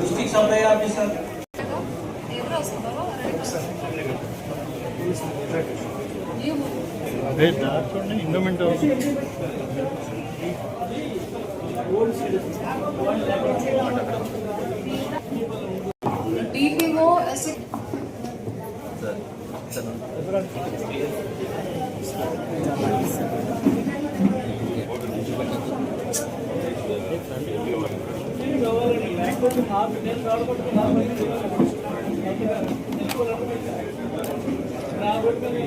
District supply officer ఎవరు రాబట్టుకొని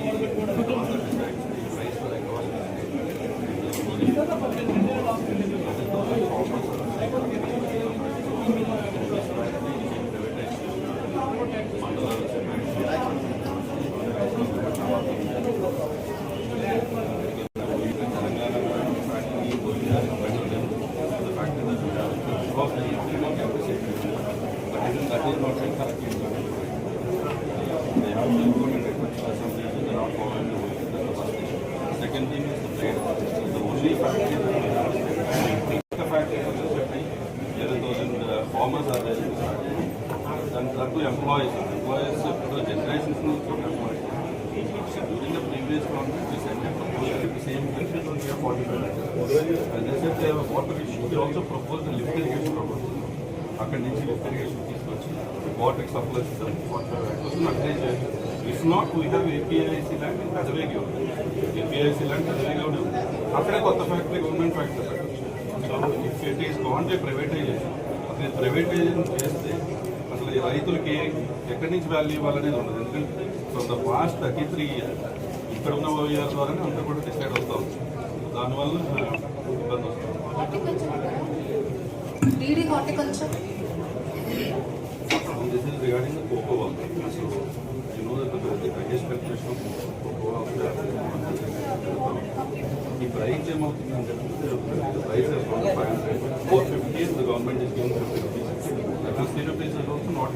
they said they have a water issue, they also a lift irrigation proposal. అక్కడి నుంచి lift irrigation తీసుకొచ్చి water supply system అక్కడే చేయాలి if not we have APIC land in Pedavegi APIC land Pedavegi ఉంది. అక్కడే కొత్త factory government factory పెట్టచ్చు so if it is కాంటే ప్రైవేటైజేషన్ అసలు ప్రైవేటైజేషన్ చేస్తే అసలు రైతులకి ఎక్కడి నుంచి వాల్యూ ఇవ్వాలనేది ఉండదు. ఎందుకంటే from the past thirty three year ఇక్కడ ఉన్న ఇయర్ ద్వారానే అంతా కూడా డిసైడ్ అవుతాం దానివల్ల DD horticulture This is regarding the cocoa work. So, you know that the, the highest penetration of cocoa work is the price ఏమవుతుందంటే the price has gone to 500. 450 is the government is giving 50 rupees. The 50 rupees is also not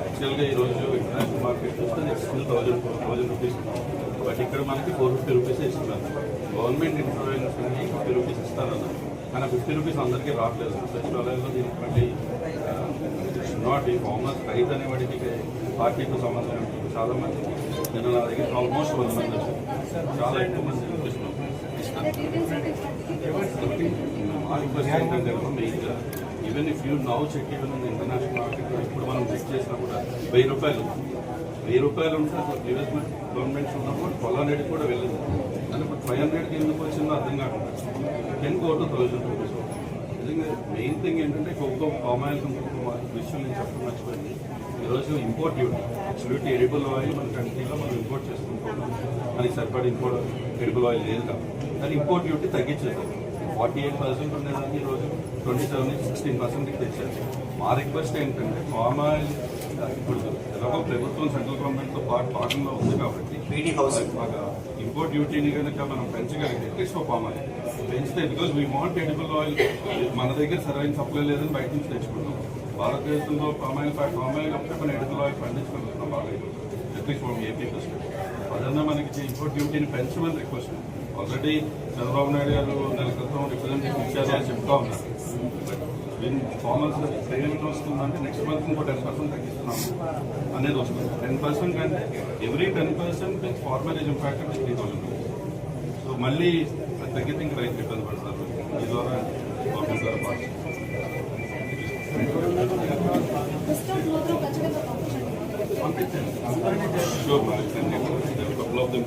యాక్చువల్గా ఈరోజు international market చూస్తే next still thousand thousand rupees but ఇక్కడ మనకి four fifty rupees ఇస్తున్నారు government insurance fifty rupees ఇస్తారన్నారు కానీ fifty rupees అందరికీ రావట్లేదు సచివాలయంలో దీనికి మళ్ళీ నాట్ ఈ కామర్స్ రైతు అనేవాడికి పార్టీతో సంబంధం ఉంటుంది చాలా మంది నేను నా దగ్గర ఆల్మోస్ట్ వంద మంది చాలా ఎక్కువ మంది చూపిస్తున్నాం మా రిక్వెస్ట్ ఏంటంటే మెయిన్గా even if you now check even international మనం చెక్ చేసినా కూడా వెయ్యి రూపాయలు. వెయ్యి రూపాయలు ఉంటే అసలు ప్రీవియస్ గవర్నమెంట్స్ ఉన్నప్పుడు ట్వెల్వ్ హండ్రెడ్ కూడా వెళ్ళింది. కానీ ఇప్పుడు ఫైవ్ హండ్రెడ్కి ఎందుకు వచ్చిందో అర్థం కాకుండా ten go to thousand rupees. నిజంగా మెయిన్ థింగ్ ఏంటంటే ఒక్కో పామాయిల్ విషయం నేను చెప్పడం మర్చిపోయింది ఈరోజు import duty absolutely edible oil మన కంట్రీలో మనం ఇంపోర్ట్ చేసుకుంటున్నాం మనకి సరిపడా ఇంపోర్ట్ ఎడిబుల్ ఆయిల్ లేదు కాబట్టి. కానీ ఇంపోర్ట్ డ్యూటీ తగ్గించేది ఫార్టీ ఎయిట్ పర్సెంట్ ఉండేదాన్ని ఈరోజు. ట్వంటీ సెవెన్ నుంచి సిక్స్టీన్ పర్సెంట్కి తెచ్చారు. మా రిక్వెస్ట్ ఏంటంటే పామ్ ఆయిల్ ఇప్పుడు ఎలాగో ప్రభుత్వం సెంట్రల్ గవర్నమెంట్తో పాటు భాగంలో ఉంది కాబట్టి ఇంపోర్ట్ డ్యూటీని కనుక మనం పెంచగలిగితే ఫర్ పామ్ ఆయిల్ పెంచితే because we want edible oil మన దగ్గర సరైన సప్లై లేదని బయట నుంచి తెచ్చుకుంటాం. భారతదేశంలో పామ్ ఆయిల్ పామ్ ఆయిల్ కాబట్టి మనం ఎడిబుల్ ఆయిల్ పండించగలుగుతున్నాం బాగా అట్లీస్ట్ ఏపీ పర్స్పెక్టివ్ అదన్నా మనకి ఇంపోర్ట్ డ్యూటీని పెంచమని రిక్వెస్ట్. ఆల్రెడీ చంద్రబాబు నాయుడు గారు నెల క్రితం రిప్రజెంటేషన్ ఇచ్చారు అని చెప్తా ఉన్నారు. కామర్స్ పేమెంట్ వస్తుందంటే నెక్స్ట్ మంత్ ఇంకో టెన్ పర్సెంట్ తగ్గిస్తున్నాం అనేది వస్తుంది. టెన్ పర్సెంట్ అంటే every ten percent is impact three thousand so మళ్ళీ అది తగ్గితే ఇంకా రైతు ఇబ్బంది పడతారు. ఈ ద్వారా గవర్నమెంట్ ద్వారా పాస్ పంపించండి. షూర్ కపుల్ ఆఫ్ దెమ్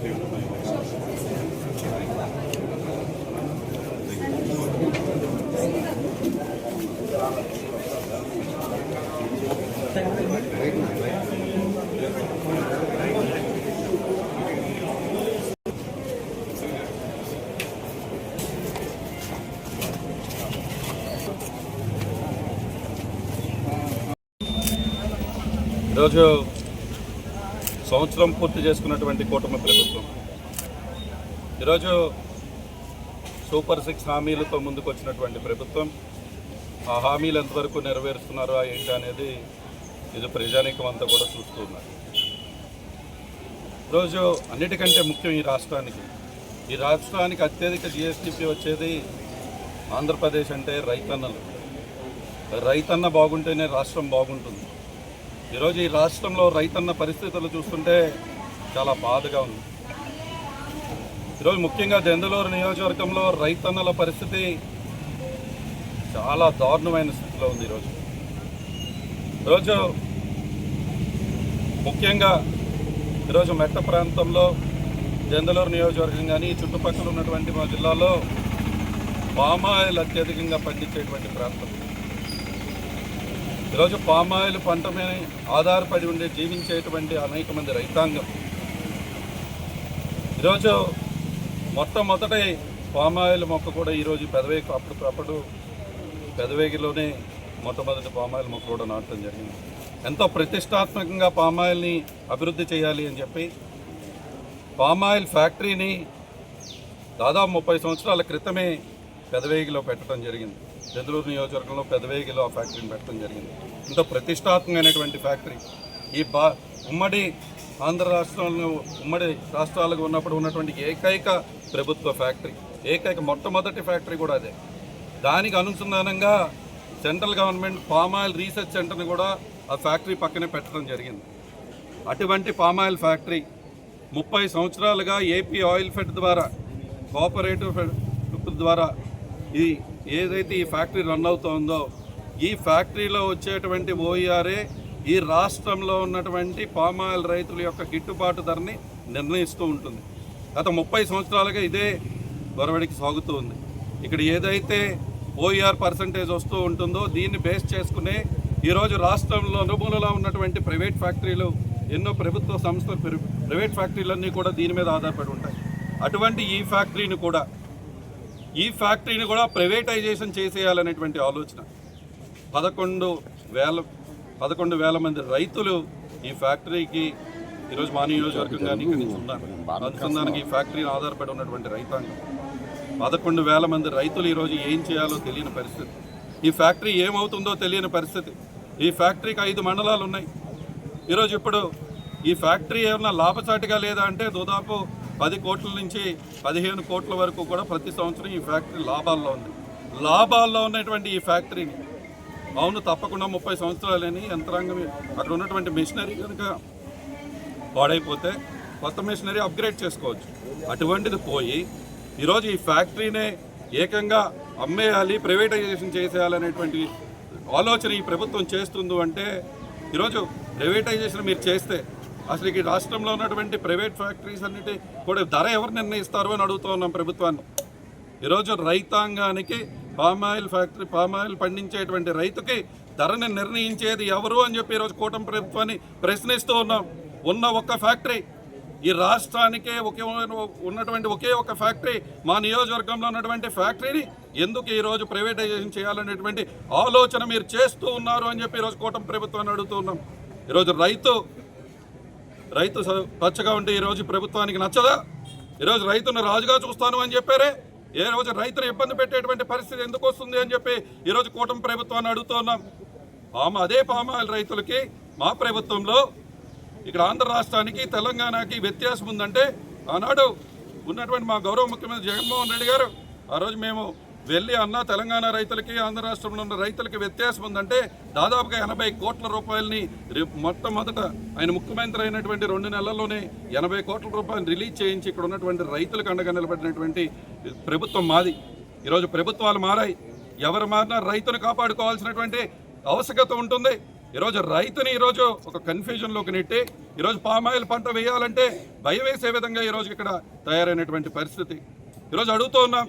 ఈరోజు సంవత్సరం పూర్తి చేసుకున్నటువంటి కూటమి ప్రభుత్వం. ఈరోజు సూపర్ సిక్స్ హామీలతో ముందుకు వచ్చినటువంటి ప్రభుత్వం ఆ హామీలు ఎంతవరకు నెరవేరుస్తున్నారో ఏంటి అనేది ఇది ప్రజానీకం అంతా కూడా చూస్తున్నారు ఈరోజు అన్నిటికంటే ముఖ్యం ఈ రాష్ట్రానికి. ఈ రాష్ట్రానికి అత్యధిక జిఎస్టిపి వచ్చేది ఆంధ్రప్రదేశ్ అంటే రైతన్నలు. రైతన్న బాగుంటేనే రాష్ట్రం బాగుంటుంది. ఈరోజు ఈ రాష్ట్రంలో రైతన్న పరిస్థితులు చూస్తుంటే చాలా బాధగా ఉంది. ఈరోజు ముఖ్యంగా దెందులూరు నియోజకవర్గంలో రైతన్నల పరిస్థితి చాలా దారుణమైన స్థితిలో ఉంది ఈరోజు. ఈరోజు ముఖ్యంగా ఈరోజు మెట్ట ప్రాంతంలో దెందలూరు నియోజకవర్గం కానీ చుట్టుపక్కల ఉన్నటువంటి మా జిల్లాలో పామాయిల్ అత్యధికంగా పండించేటువంటి ప్రాంతం. ఈరోజు పామాయిల్ పంట మీద ఆధారపడి ఉండి జీవించేటువంటి అనేక మంది రైతాంగం. ఈరోజు మొట్టమొదటి పామాయిల్ మొక్క కూడా ఈరోజు పెదవేగి అప్పుడు అప్పుడు పెదవేగిలోనే మొట్టమొదటి పామాయిల్ మొక్క కూడా నాటడం జరిగింది. ఎంతో ప్రతిష్టాత్మకంగా పామాయిల్ని అభివృద్ధి చేయాలి అని చెప్పి పామాయిల్ ఫ్యాక్టరీని దాదాపు ముప్పై సంవత్సరాల క్రితమే పెదవేగిలో పెట్టడం జరిగింది. చంద్రూరు నియోజకవర్గంలో పెదవేగిలో ఆ ఫ్యాక్టరీని పెట్టడం జరిగింది. ఇంత ప్రతిష్టాత్మకమైనటువంటి ఫ్యాక్టరీ. ఈ బా ఉమ్మడి ఆంధ్ర రాష్ట్రంలో ఉమ్మడి రాష్ట్రాలకు ఉన్నప్పుడు ఉన్నటువంటి ఏకైక ప్రభుత్వ ఫ్యాక్టరీ. ఏకైక మొట్టమొదటి ఫ్యాక్టరీ కూడా అదే. దానికి అనుసంధానంగా సెంట్రల్ గవర్నమెంట్ పామాయిల్ రీసెర్చ్ సెంటర్ని కూడా ఆ ఫ్యాక్టరీ పక్కనే పెట్టడం జరిగింది. అటువంటి పామాయిల్ ఫ్యాక్టరీ ముప్పై సంవత్సరాలుగా ఏపీ ఆయిల్ ఫెడ్ ద్వారా కోఆపరేటివ్ ఫెడ్ ద్వారా ఈ ఏదైతే ఈ ఫ్యాక్టరీ రన్ అవుతోందో ఈ ఫ్యాక్టరీలో వచ్చేటువంటి ఓఈఆర్ఏ ఈ రాష్ట్రంలో ఉన్నటువంటి పామాయిల్ రైతుల యొక్క గిట్టుబాటు ధరని నిర్ణయిస్తూ ఉంటుంది. గత ముప్పై సంవత్సరాలుగా ఇదే గొరవడికి సాగుతూ ఉంది. ఇక్కడ ఏదైతే ఓఈఆర్ పర్సంటేజ్ వస్తూ ఉంటుందో దీన్ని బేస్ చేసుకునే ఈరోజు రాష్ట్రంలో అనుమూలలో ఉన్నటువంటి ప్రైవేట్ ఫ్యాక్టరీలు ఎన్నో ప్రభుత్వ సంస్థలు ప్రైవేట్ ఫ్యాక్టరీలన్నీ కూడా దీని మీద ఆధారపడి ఉంటాయి. అటువంటి ఈ ఫ్యాక్టరీని కూడా ఈ ఫ్యాక్టరీని కూడా ప్రైవేటైజేషన్ చేసేయాలనేటువంటి ఆలోచన. పదకొండు వేల పదకొండు వేల మంది రైతులు ఈ ఫ్యాక్టరీకి ఈరోజు మా నియోజకవర్గం కానీ ఉన్నారు. అనుసంధానికి ఈ ఫ్యాక్టరీని ఆధారపడి ఉన్నటువంటి రైతాంగం. పదకొండు వేల మంది రైతులు ఈరోజు ఏం చేయాలో తెలియని పరిస్థితి. ఈ ఫ్యాక్టరీ ఏమవుతుందో తెలియని పరిస్థితి. ఈ ఫ్యాక్టరీకి ఐదు మండలాలు ఉన్నాయి. ఈరోజు ఇప్పుడు ఈ ఫ్యాక్టరీ ఏమన్నా లాభసాటిగా లేదా అంటే దాదాపు పది కోట్ల నుంచి పదిహేను కోట్ల వరకు కూడా ప్రతి సంవత్సరం ఈ ఫ్యాక్టరీ లాభాల్లో ఉంది. లాభాల్లో ఉన్నటువంటి ఈ ఫ్యాక్టరీని అవును తప్పకుండా ముప్పై సంవత్సరాలని యంత్రాంగం అక్కడ ఉన్నటువంటి మిషనరీ కనుక పాడైపోతే కొత్త మిషనరీ అప్గ్రేడ్ చేసుకోవచ్చు. అటువంటిది పోయి ఈరోజు ఈ ఫ్యాక్టరీనే ఏకంగా అమ్మేయాలి ప్రైవేటైజేషన్ చేసేయాలనేటువంటి ఆలోచన ఈ ప్రభుత్వం చేస్తుంది అంటే ఈరోజు ప్రైవేటైజేషన్ మీరు చేస్తే అసలు ఈ రాష్ట్రంలో ఉన్నటువంటి ప్రైవేట్ ఫ్యాక్టరీస్ అన్నిటి కూడా ధర ఎవరు నిర్ణయిస్తారు అని అడుగుతూ ఉన్నాం ప్రభుత్వాన్ని. ఈరోజు రైతాంగానికి పామాయిల్ ఫ్యాక్టరీ పామాయిల్ పండించేటువంటి రైతుకి ధరని నిర్ణయించేది ఎవరు అని చెప్పి ఈరోజు కూటమి ప్రభుత్వాన్ని ప్రశ్నిస్తూ ఉన్నాం. ఉన్న ఒక్క ఫ్యాక్టరీ. ఈ రాష్ట్రానికే ఒకే ఉన్నటువంటి ఒకే ఒక ఫ్యాక్టరీ. మా నియోజకవర్గంలో ఉన్నటువంటి ఫ్యాక్టరీని ఎందుకు ఈరోజు ప్రైవేటైజేషన్ చేయాలనేటువంటి ఆలోచన మీరు చేస్తూ ఉన్నారు అని చెప్పి ఈరోజు కూటమి ప్రభుత్వాన్ని అడుగుతూ ఉన్నాం. ఈరోజు రైతు రైతు స- పచ్చగా ఉంటే ఈరోజు ప్రభుత్వానికి నచ్చదా? ఈరోజు రైతును రాజుగా చూస్తాను అని చెప్పారే? ఏ రోజు రైతును ఇబ్బంది పెట్టేటువంటి పరిస్థితి ఎందుకు వస్తుంది అని చెప్పి ఈరోజు కూటమి ప్రభుత్వాన్ని అడుగుతున్నాం పామ అదే పామాయిల్ రైతులకి మా ప్రభుత్వంలో ఇక్కడ ఆంధ్ర రాష్ట్రానికి తెలంగాణకి వ్యత్యాసం ఉందంటే ఆనాడు ఉన్నటువంటి మా గౌరవ ముఖ్యమంత్రి జగన్మోహన్ రెడ్డి గారు ఆ రోజు మేము వెళ్ళి అన్న తెలంగాణ రైతులకి ఆంధ్ర రాష్ట్రంలో ఉన్న రైతులకి వ్యత్యాసం ఉందంటే దాదాపుగా ఎనభై కోట్ల రూపాయలని మొట్టమొదట ఆయన ముఖ్యమంత్రి అయినటువంటి రెండు నెలల్లోనే ఎనభై కోట్ల రూపాయలు రిలీజ్ చేయించి ఇక్కడ ఉన్నటువంటి రైతులకు అండగా నిలబడినటువంటి ప్రభుత్వం మాది. ఈరోజు ప్రభుత్వాలు మారాయి. ఎవరు మారినా రైతును కాపాడుకోవాల్సినటువంటి ఆవశ్యకత ఉంటుంది. ఈరోజు రైతుని ఈరోజు ఒక కన్ఫ్యూజన్లోకి నెట్టి ఈరోజు పామాయిల్ పంట వేయాలంటే భయం వేసే విధంగా ఈరోజు ఇక్కడ తయారైనటువంటి పరిస్థితి. ఈరోజు అడుగుతూ ఉన్నాం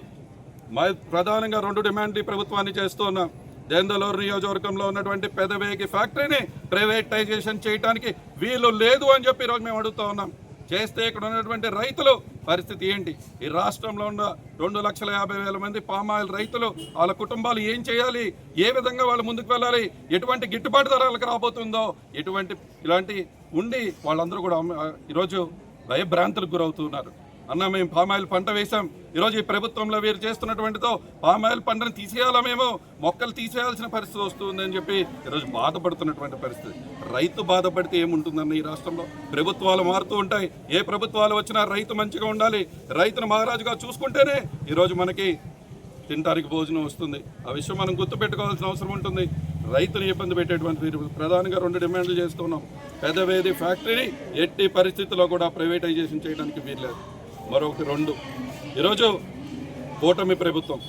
ప్రధానంగా రెండు డిమాండ్ ఈ ప్రభుత్వాన్ని చేస్తున్నాం దేందలూరు నియోజకవర్గంలో ఉన్నటువంటి పెదవేగి ఫ్యాక్టరీని ప్రైవేటైజేషన్ చేయడానికి వీలు లేదు అని చెప్పి ఈరోజు మేము అడుగుతూ ఉన్నాం. చేస్తే ఇక్కడ ఉన్నటువంటి రైతులు పరిస్థితి ఏంటి? ఈ రాష్ట్రంలో ఉన్న రెండు లక్షల యాభై వేల మంది పామాయిల్ రైతులు వాళ్ళ కుటుంబాలు ఏం చేయాలి? ఏ విధంగా వాళ్ళు ముందుకు వెళ్ళాలి? ఎటువంటి గిట్టుబాటు ధరలకు రాబోతుందో? ఎటువంటి ఇలాంటి ఉండి వాళ్ళందరూ కూడా ఈరోజు భయభ్రాంతులకు గురవుతున్నారు. అన్న మేము పామాయిల్ పంట వేసాం ఈరోజు ఈ ప్రభుత్వంలో వీరు చేస్తున్నటువంటితో పామాయిల్ పంటను తీసేయాలా మేము? మొక్కలు తీసేయాల్సిన పరిస్థితి వస్తుందని చెప్పి ఈరోజు బాధపడుతున్నటువంటి పరిస్థితి. రైతు బాధపడితే ఏముంటుందన్న ఈ రాష్ట్రంలో? ప్రభుత్వాలు మారుతూ ఉంటాయి. ఏ ప్రభుత్వాలు వచ్చినా రైతు మంచిగా ఉండాలి. రైతును మహారాజుగా చూసుకుంటేనే ఈరోజు మనకి తినడానికి భోజనం వస్తుంది. ఆ విషయం మనం గుర్తుపెట్టుకోవాల్సిన అవసరం ఉంటుంది. రైతుని ఇబ్బంది పెట్టేటువంటి వీరు ప్రధానంగా రెండు డిమాండ్లు చేస్తున్నాం పెదవేది ఫ్యాక్టరీని ఎట్టి పరిస్థితుల్లో కూడా ప్రైవేటైజేషన్ చేయడానికి వీల్లేదు. మరొకటి రెండు. ఈరోజు కూటమి ప్రభుత్వం.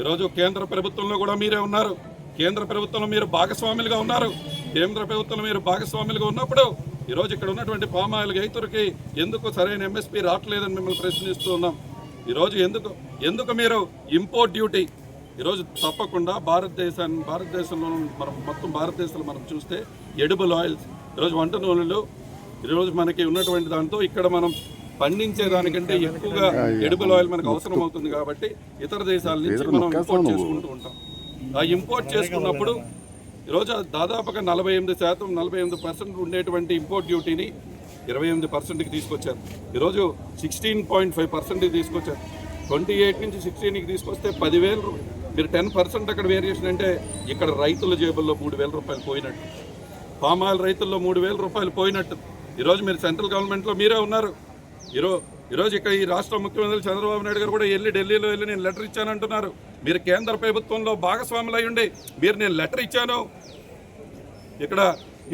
ఈరోజు కేంద్ర ప్రభుత్వంలో కూడా మీరే ఉన్నారు. కేంద్ర ప్రభుత్వంలో మీరు భాగస్వాములుగా ఉన్నారు. కేంద్ర ప్రభుత్వంలో మీరు భాగస్వాములుగా ఉన్నప్పుడు ఈరోజు ఇక్కడ ఉన్నటువంటి పామాయిల్ రైతులకి ఎందుకు సరైన ఎంఎస్పీ రావట్లేదని మిమ్మల్ని ప్రశ్నిస్తూ ఉన్నాం. ఈరోజు ఎందుకు ఎందుకు మీరు ఇంపోర్ట్ డ్యూటీ ఈరోజు తప్పకుండా భారతదేశాన్ని భారతదేశంలో మనం మొత్తం భారతదేశంలో మనం చూస్తే ఎడిబుల్ ఆయిల్స్ ఈరోజు వంట నూనెలు ఈరోజు మనకి ఉన్నటువంటి దాంతో ఇక్కడ మనం పండించే దానికంటే ఎక్కువగా ఎడిబుల్ ఆయిల్ మనకు అవసరం అవుతుంది కాబట్టి ఇతర దేశాల నుంచి మనం ఇంపోర్ట్ చేసుకుంటూ ఉంటాం. ఆ ఇంపోర్ట్ చేసుకున్నప్పుడు ఈరోజు దాదాపుగా నలభై ఎనిమిది శాతం నలభై ఎనిమిది పర్సెంట్ ఉండేటువంటి ఇంపోర్ట్ డ్యూటీని ఇరవై ఎనిమిది పర్సెంట్కి తీసుకొచ్చారు. ఈరోజు సిక్స్టీన్ పాయింట్ ఫైవ్ పర్సెంట్కి తీసుకొచ్చారు. ట్వంటీ ఎయిట్ నుంచి సిక్స్టీన్కి తీసుకొస్తే పదివేలు మీరు టెన్ పర్సెంట్ అక్కడ వేరియేషన్ అంటే ఇక్కడ రైతుల జేబుల్లో మూడు వేల రూపాయలు పోయినట్టు. పామాయిల్ రైతుల్లో మూడు వేల రూపాయలు పోయినట్టు. ఈరోజు మీరు సెంట్రల్ గవర్నమెంట్లో మీరే ఉన్నారు. ఈరోజు ఈరోజు ఇక్కడ ఈ రాష్ట్ర ముఖ్యమంత్రి చంద్రబాబు నాయుడు గారు కూడా వెళ్ళి ఢిల్లీలో వెళ్ళి నేను లెటర్ ఇచ్చానంటున్నారు. మీరు కేంద్ర ప్రభుత్వంలో భాగస్వాములు అయ్యుండి మీరు నేను లెటర్ ఇచ్చాను. ఇక్కడ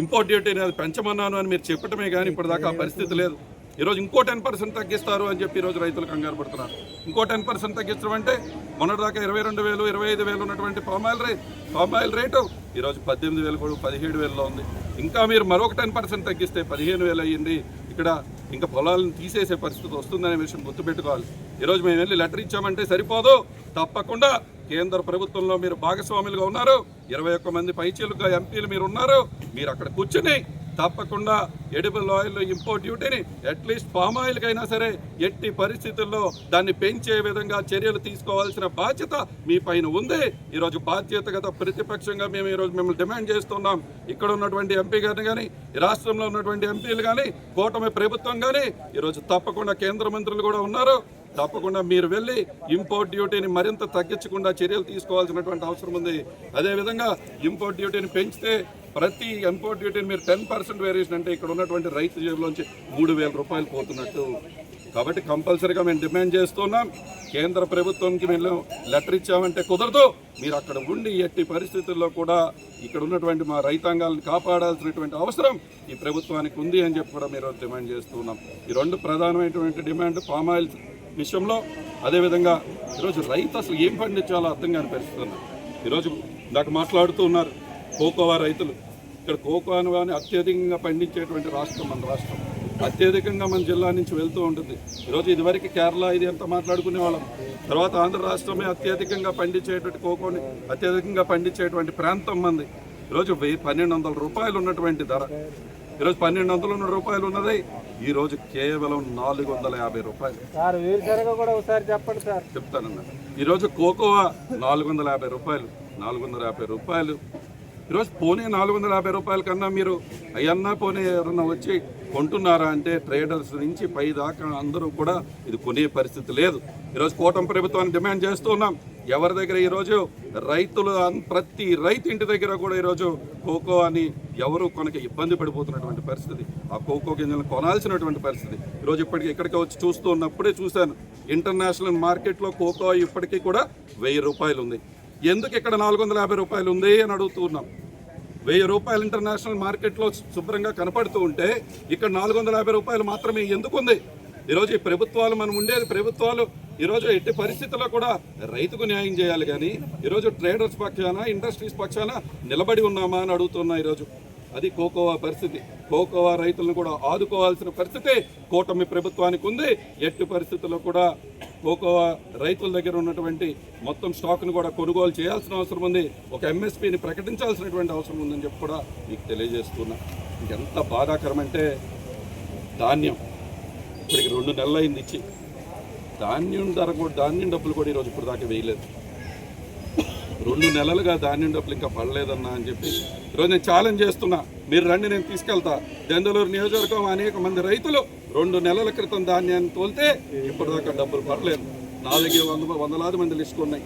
ఇంపోర్ట్ డ్యూటీ నేను పెంచమన్నాను అని మీరు చెప్పటమే కానీ ఇప్పటిదాకా ఆ పరిస్థితి లేదు. ఈరోజు ఇంకో టెన్ పర్సెంట్ తగ్గిస్తారు అని చెప్పి ఈరోజు రైతులు కంగారు పడుతున్నారు. ఇంకో టెన్ పర్సెంట్ తగ్గించడం అంటే మొన్నటిదాకా ఇరవై రెండు వేలు ఇరవై ఐదు వేలు ఉన్నటువంటి పామాయిల్ రేట్ పామాయిల్ రేటు ఈరోజు పద్దెనిమిది వేలు కూడా పదిహేడు వేలలో ఉంది. ఇంకా మీరు మరొక టెన్ పర్సెంట్ తగ్గిస్తే పదిహేను వేలు అయ్యింది. ఇక్కడ ఇంకా పొలాలను తీసేసే పరిస్థితి వస్తుందనే విషయం గుర్తుపెట్టుకోవాలి. ఈరోజు మేము వెళ్ళి లెటర్ ఇచ్చామంటే సరిపోదు. తప్పకుండా కేంద్ర ప్రభుత్వంలో మీరు భాగస్వాములుగా ఉన్నారు. ఇరవై ఒక్క మంది పైచీలుగా ఎంపీలు మీరు ఉన్నారు. మీరు అక్కడ కూర్చుని తప్పకుండా ఎడిబుల్ ఆయిల్ ఇంపోర్ట్ డ్యూటీని అట్లీస్ట్ పామ్ ఆయిల్కైనా సరే ఎట్టి పరిస్థితుల్లో దాన్ని పెంచే విధంగా చర్యలు తీసుకోవాల్సిన బాధ్యత మీ పైన ఉంది. ఈరోజు బాధ్యతగత ప్రతిపక్షంగా మేము ఈరోజు మిమ్మల్ని డిమాండ్ చేస్తున్నాం. ఇక్కడ ఉన్నటువంటి ఎంపీ గారిని కానీ రాష్ట్రంలో ఉన్నటువంటి ఎంపీలు కానీ కూటమి ప్రభుత్వం కానీ ఈరోజు తప్పకుండా కేంద్ర మంత్రులు కూడా ఉన్నారు. తప్పకుండా మీరు వెళ్ళి ఇంపోర్ట్ డ్యూటీని మరింత తగ్గించకుండా చర్యలు తీసుకోవాల్సినటువంటి అవసరం ఉంది. అదేవిధంగా ఇంపోర్ట్ డ్యూటీని పెంచితే ప్రతి ఇంపోర్ట్ డ్యూటీని మీరు టెన్ పర్సెంట్ వేరియేషన్ అంటే ఇక్కడ ఉన్నటువంటి రైతు జేబులోంచి మూడు వేల రూపాయలు పోతున్నట్టు. కాబట్టి కంపల్సరీగా మేము డిమాండ్ చేస్తున్నాం. కేంద్ర ప్రభుత్వంకి మేము లెటర్ ఇచ్చామంటే కుదరదు. మీరు అక్కడ ఉండి ఎట్టి పరిస్థితుల్లో కూడా ఇక్కడ ఉన్నటువంటి మా రైతాంగాలను కాపాడాల్సినటువంటి అవసరం ఈ ప్రభుత్వానికి ఉంది అని చెప్పి కూడా మీరు డిమాండ్ చేస్తున్నాం. ఈ రెండు ప్రధానమైనటువంటి డిమాండ్ పామాయిల్ విషయంలో అదేవిధంగా ఈరోజు రైతు అసలు ఏం పండించాలో అర్థం కాని పరిస్థితి ఉన్నారు ఈరోజు నాకు మాట్లాడుతూ ఉన్నారు కోకోవా రైతులు. ఇక్కడ కోకోవాను కానీ అత్యధికంగా పండించేటువంటి రాష్ట్రం మన రాష్ట్రం. అత్యధికంగా మన జిల్లా నుంచి వెళ్తూ ఉంటుంది. ఈరోజు ఇదివరకు కేరళ ఇది ఎంత మాట్లాడుకునే వాళ్ళం. తర్వాత ఆంధ్ర రాష్ట్రమే అత్యధికంగా పండించేటువంటి కోకోని అత్యధికంగా పండించేటువంటి ప్రాంతం మంది. ఈరోజు వెయ్యి పన్నెండు వందల రూపాయలు ఉన్నటువంటి ధర. ఈరోజు పన్నెండు వందల ఉన్న రూపాయలు ఉన్నది. ఈ రోజు కేవలం నాలుగు వందల యాభై రూపాయలు. చెప్తానన్న ఈరోజు కోకోవా నాలుగు వందల యాభై రూపాయలు నాలుగు వందల యాభై రూపాయలు. ఈరోజు పోనీ నాలుగు వందల యాభై రూపాయల కన్నా మీరు అయ్యన్నా పోనీ ఎవరన్నా వచ్చి కొంటున్నారా అంటే ట్రేడర్స్ నుంచి పై దాకా అందరూ కూడా ఇది కొనే పరిస్థితి లేదు. ఈరోజు కూటమి ప్రభుత్వాన్ని డిమాండ్ చేస్తూ ఉన్నాం. ఎవరి దగ్గర ఈరోజు రైతులు ప్రతి రైతు ఇంటి దగ్గర కూడా ఈరోజు కోకో అని ఎవరు కొనక ఇబ్బంది పడిపోతున్నటువంటి పరిస్థితి. ఆ కోకో గింజలను కొనాల్సినటువంటి పరిస్థితి. ఈరోజు ఇప్పటికి ఇక్కడికి వచ్చి చూస్తూ ఉన్నప్పుడే చూశాను. ఇంటర్నేషనల్ మార్కెట్లో కోకో ఇప్పటికీ కూడా వెయ్యి రూపాయలు ఉంది. ఎందుకు ఇక్కడ నాలుగు వందల యాభై రూపాయలు ఉంది అని అడుగుతూ ఉన్నాం. వెయ్యి రూపాయలు ఇంటర్నేషనల్ మార్కెట్లో శుభ్రంగా కనపడుతూ ఉంటే ఇక్కడ నాలుగు వందల యాభై రూపాయలు మాత్రమే ఎందుకు ఉంది? ఈరోజు ఈ ప్రభుత్వాలు మనం ఉండేది ప్రభుత్వాలు ఈరోజు ఎట్టి పరిస్థితుల్లో కూడా రైతుకు న్యాయం చేయాలి కానీ ఈరోజు ట్రేడర్స్ పక్షాన ఇండస్ట్రీస్ పక్షాన నిలబడి ఉన్నామా అని అడుగుతున్నా ఈరోజు. అది కోకోవా పరిస్థితి. కోకోవా రైతులను కూడా ఆదుకోవాల్సిన పరిస్థితి కూటమి ప్రభుత్వానికి ఉంది. ఎట్టి పరిస్థితుల్లో కూడా కోకోవా రైతుల దగ్గర ఉన్నటువంటి మొత్తం స్టాక్ను కూడా కొనుగోలు చేయాల్సిన అవసరం ఉంది. ఒక ఎంఎస్పీని ప్రకటించాల్సినటువంటి అవసరం ఉందని చెప్పి కూడా మీకు తెలియజేస్తున్నా. ఎంత బాధాకరం అంటే ధాన్యం. ఇప్పటికి రెండు నెలలు అయింది ఇచ్చి. ధాన్యం ధర కూడా ధాన్యం డబ్బులు కూడా ఈరోజు ఇప్పుడు దాకా వేయలేదు. రెండు నెలలుగా ధాన్యం డబ్బులు ఇంకా పడలేదన్నా అని చెప్పి ఈరోజు నేను ఛాలెంజ్ చేస్తున్నా. మీరు రండి నేను తీసుకెళ్తా. దెందలూరు నియోజకవర్గం అనేక మంది రైతులు రెండు నెలల క్రితం ధాన్యాన్ని తోలితే ఇప్పటిదాకా డబ్బులు పడలేదు. నా దగ్గర వంద వందలాది మంది లిస్టులు ఉన్నాయి.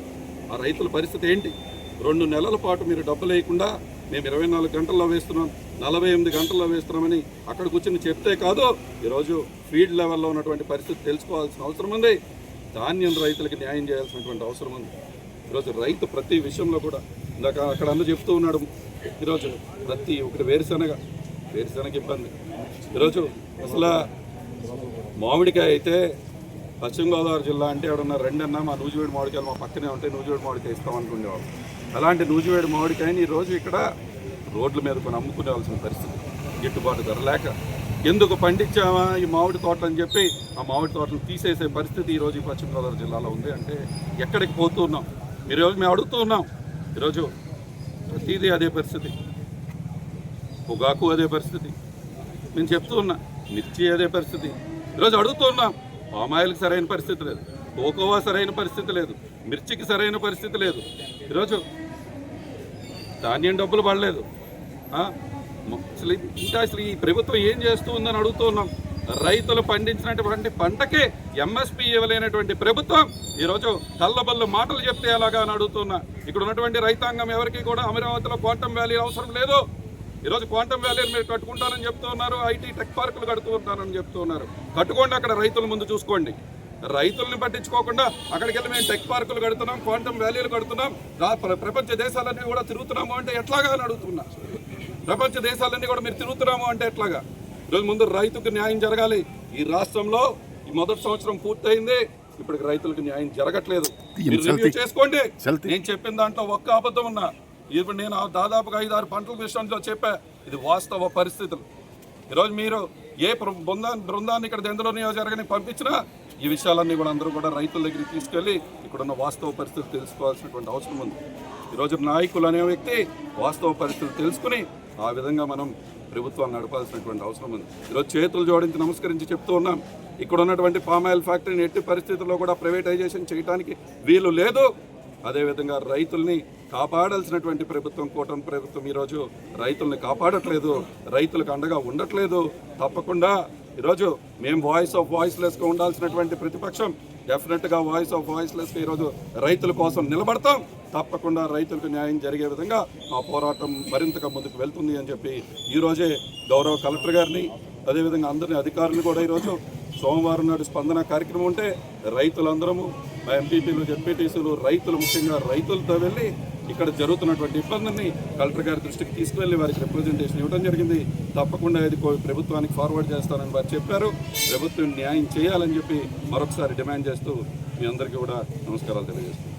ఆ రైతుల పరిస్థితి ఏంటి? రెండు నెలల పాటు మీరు డబ్బులు వేయకుండా మేము ఇరవై నాలుగు గంటల్లో వేస్తున్నాం. నలభై ఎనిమిది గంటల్లో వేస్తున్నామని అక్కడ కూర్చొని చెప్తే కాదు. ఈరోజు ఫీల్డ్ లెవెల్లో ఉన్నటువంటి పరిస్థితి తెలుసుకోవాల్సిన అవసరం ఉంది. ధాన్యం రైతులకి న్యాయం చేయాల్సినటువంటి అవసరం ఉంది. ఈరోజు రైతు ప్రతి విషయంలో కూడా ఇందాక అక్కడ అందరూ చెప్తూ ఉన్నాడు. ఈరోజు ప్రతి ఒకటి వేరుశనగ వేరుశనగ ఇబ్బంది. ఈరోజు అసలు మామిడికాయ అయితే పశ్చిమ గోదావరి జిల్లా అంటే ఎవడన్నా రెండన్నా మా నూజివేడి మామిడికాయలు మా పక్కనే ఉంటే నూజివేడి మామిడికాయ ఇస్తాం అనుకునేవాళ్ళు అలాంటి నూజివేడి మామిడికాయని ఈరోజు ఇక్కడ రోడ్ల మీద కొని అమ్ముకునేవలసిన పరిస్థితి. గిట్టుబాటు ధర లేక ఎందుకు పండించామా ఈ మామిడి తోటలు అని చెప్పి ఆ మామిడి తోటలు తీసేసే పరిస్థితి ఈరోజు పశ్చిమగోదావరి పశ్చిమ గోదావరి జిల్లాలో ఉంది. అంటే ఎక్కడికి పోతున్నాం? ఈరోజు మేము అడుగుతూ ఉన్నాం ఈరోజు ప్రతిదీ అదే పరిస్థితి. పొగాకు అదే పరిస్థితి. నేను చెప్తూ ఉన్నా మిర్చి అదే పరిస్థితి. ఈరోజు అడుగుతున్నాం. పామాయిల్కి సరైన పరిస్థితి లేదు. కోకోవా సరైన పరిస్థితి లేదు. మిర్చికి సరైన పరిస్థితి లేదు. ఈరోజు ధాన్యం డబ్బులు పడలేదు. అసలు ఇంకా అసలు ఈ ప్రభుత్వం ఏం చేస్తూ ఉందని అడుగుతున్నాం. రైతులు పండించినటువంటి పంటకే ఎంఎస్పి ఇవ్వలేనటువంటి ప్రభుత్వం ఈరోజు తల్లబల్లు మాటలు చెప్తే ఎలాగా అని అడుగుతున్నా. ఇక్కడ ఉన్నటువంటి రైతాంగం ఎవరికి కూడా అమరావతిలో క్వాంటమ్ వ్యాలీ అవసరం లేదు. ఈరోజు క్వాంటమ్ వ్యాలీని మీరు కట్టుకుంటారని చెప్తూ ఉన్నారు ఐటీ టెక్ పార్కులు కడుతూ ఉంటారని చెప్తూ ఉన్నారు కట్టుకోండి అక్కడ రైతుల ముందు చూసుకోండి. రైతుల్ని పట్టించుకోకుండా అక్కడికి వెళ్ళి మేము టెక్ పార్కులు కడుతున్నాం క్వాంటమ్ వ్యాలీలు కడుతున్నాం ప్ర- ప్రపంచ దేశాలన్నీ కూడా తిరుగుతున్నాము అంటే ఎట్లాగా అని అడుగుతున్నా. ప్రపంచ దేశాలన్నీ కూడా మీరు తిరుగుతున్నాము అంటే ఎట్లాగా? ఈరోజు ముందు రైతుకు న్యాయం జరగాలి. ఈ రాష్ట్రంలో ఈ మొదటి సంవత్సరం పూర్తయింది. ఇప్పటికి రైతులకు న్యాయం జరగట్లేదు. మీరు రివ్యూ చేసుకోండి. నేను చెప్పిన దాంట్లో ఒక్క అబద్ధం ఉన్నా. ఇప్పుడు నేను దాదాపుగా ఐదు ఆరు పంటల విషయంలో చెప్పా. ఇది వాస్తవ పరిస్థితులు. ఈరోజు మీరు ఏ బృందాన్ని బృందాన్ని ఇక్కడ దెందులో నియోజకవర్గానికి పంపించినా ఈ విషయాలన్నీ కూడా అందరూ కూడా రైతుల దగ్గరికి తీసుకెళ్ళి ఇక్కడున్న వాస్తవ పరిస్థితి తెలుసుకోవాల్సినటువంటి అవసరం ఉంది. ఈరోజు నాయకులు అనే వ్యక్తి వాస్తవ పరిస్థితి తెలుసుకుని ఆ విధంగా మనం ప్రభుత్వాన్ని నడపాల్సినటువంటి అవసరం ఉంది. ఈరోజు చేతులు జోడించి నమస్కరించి చెప్తూ ఉన్నాం ఇక్కడ ఉన్నటువంటి ఆయిల్ ఫ్యాక్టరీని ఎట్టి పరిస్థితుల్లో కూడా ప్రైవేటైజేషన్ చేయడానికి వీలు లేదు. అదేవిధంగా రైతుల్ని కాపాడాల్సినటువంటి ప్రభుత్వం కూటమి ప్రభుత్వం ఈరోజు రైతుల్ని కాపాడట్లేదు రైతులకు అండగా ఉండట్లేదు. తప్పకుండా ఈరోజు మేము వాయిస్ ఆఫ్ వాయిస్లెస్గా ఉండాల్సినటువంటి ప్రతిపక్షం డెఫినెట్గా వాయిస్ ఆఫ్ వాయిస్లెస్గా ఈరోజు రైతుల కోసం నిలబడతాం. తప్పకుండా రైతులకు న్యాయం జరిగే విధంగా మా పోరాటం మరింతగా ముందుకు వెళ్తుంది అని చెప్పి ఈరోజే గౌరవ కలెక్టర్ గారిని అదేవిధంగా అందరిని అధికారులు కూడా ఈరోజు సోమవారం నాడు స్పందన కార్యక్రమం ఉంటే రైతులందరము మా ఎంపీపీలు జెడ్పీటీసీలు రైతులు ముఖ్యంగా రైతులతో వెళ్ళి ఇక్కడ జరుగుతున్నటువంటి ఇబ్బందుల్ని కలెక్టర్ గారి దృష్టికి తీసుకువెళ్ళి వారికి రిప్రజెంటేషన్ ఇవ్వడం జరిగింది. తప్పకుండా ఇది కో- ప్రభుత్వానికి ఫార్వర్డ్ చేస్తానని వారు చెప్పారు. ప్రభుత్వం న్యాయం చేయాలని చెప్పి మరొకసారి డిమాండ్ చేస్తూ మీ అందరికీ కూడా నమస్కారాలు తెలియజేస్తాను